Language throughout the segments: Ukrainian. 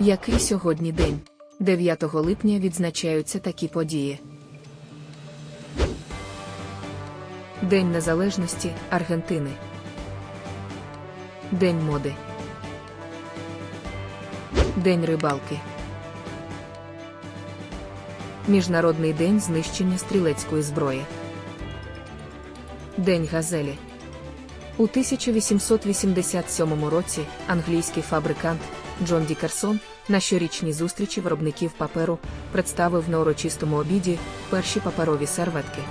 Який сьогодні день? 9 липня відзначаються такі події. День Незалежності Аргентини. День моди. День рибалки. Міжнародний день знищення стрілецької зброї. День газелі. У 1887 році англійський фабрикант Джон Дікерсон на щорічній зустрічі виробників паперу представив на урочистому обіді перші паперові серветки.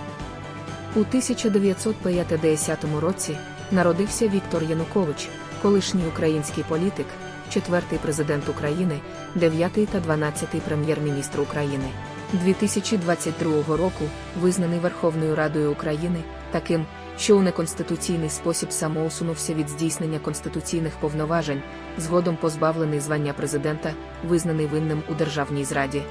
У 1950 році народився Віктор Янукович, колишній український політик, четвертий президент України, дев'ятий та дванадцятий прем'єр-міністр України. 2022 року визнаний Верховною Радою України таким, що у неконституційний спосіб самоусунувся від здійснення конституційних повноважень, згодом позбавлений звання президента, визнаний винним у державній зраді.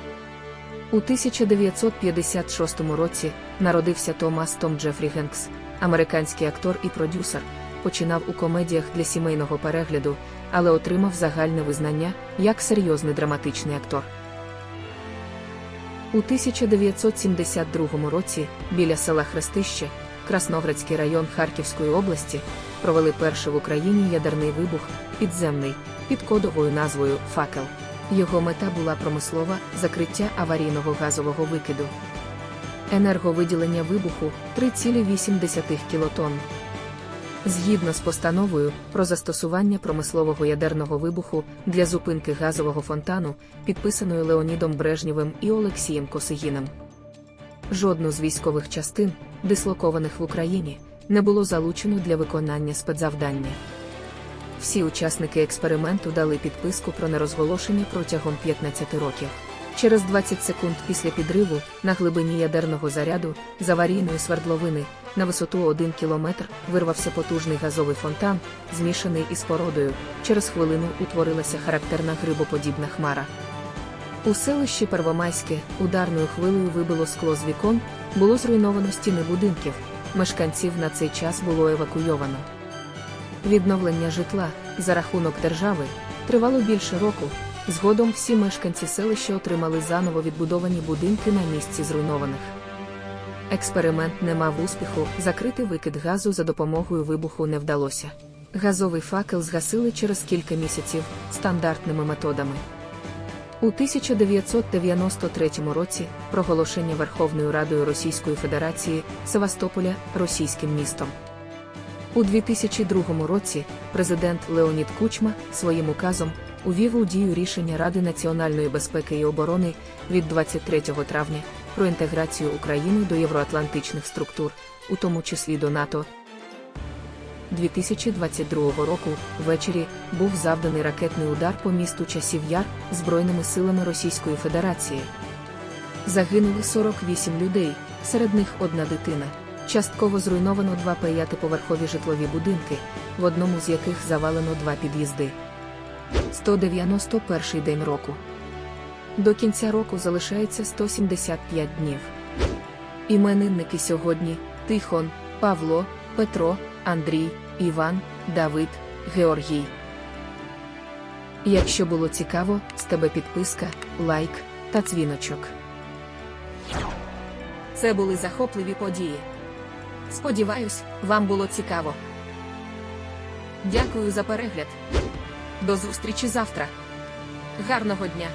У 1956 році народився Томас Том Джефрі Генкс, американський актор і продюсер. Починав у комедіях для сімейного перегляду, але отримав загальне визнання як серйозний драматичний актор. У 1972 році біля села Хрестище, Красноградський район Харківської області, провели перший в Україні ядерний вибух підземний під кодовою назвою Факел. Його мета була промислова закриття аварійного газового викиду. Енерговиділення вибуху 3,8 кілотонн. Згідно з постановою про застосування промислового ядерного вибуху для зупинки газового фонтану, підписаною Леонідом Брежнєвим і Олексієм Косигіном. Жодну з військових частин, дислокованих в Україні, не було залучено для виконання спецзавдання. Всі учасники експерименту дали підписку про нерозголошення протягом 15 років. Через 20 секунд після підриву на глибині ядерного заряду з аварійної свердловини на висоту 1 кілометр вирвався потужний газовий фонтан, змішаний із породою. Через хвилину утворилася характерна грибоподібна хмара. У селищі Первомайське ударною хвилею вибило скло з вікон, було зруйновано стіни будинків. Мешканців на цей час було евакуйовано. Відновлення житла за рахунок держави тривало більше року. Згодом всі мешканці селища отримали заново відбудовані будинки на місці зруйнованих. Експеримент не мав успіху, закрити викид газу за допомогою вибуху не вдалося. Газовий факел згасили через кілька місяців стандартними методами. У 1993 році проголошення Верховною Радою Російської Федерації Севастополя російським містом. У 2002 році президент Леонід Кучма своїм указом увів у дію рішення Ради національної безпеки і оборони від 23 травня про інтеграцію України до євроатлантичних структур, у тому числі до НАТО. 2022 року ввечері був завданий ракетний удар по місту Часів Яр Збройними силами Російської Федерації. Загинули 48 людей, серед них одна дитина. Частково зруйновано два п'ятиповерхові житлові будинки, в одному з яких завалено два під'їзди. 191 день року. До кінця року залишається 175 днів. Іменинники сьогодні Тихон, Павло, Петро, Андрій, Іван, Давид, Георгій. Якщо було цікаво, з тебе підписка, лайк та дзвіночок. Це були захопливі події. Сподіваюсь, вам було цікаво. Дякую за перегляд. До зустрічі завтра. Гарного дня!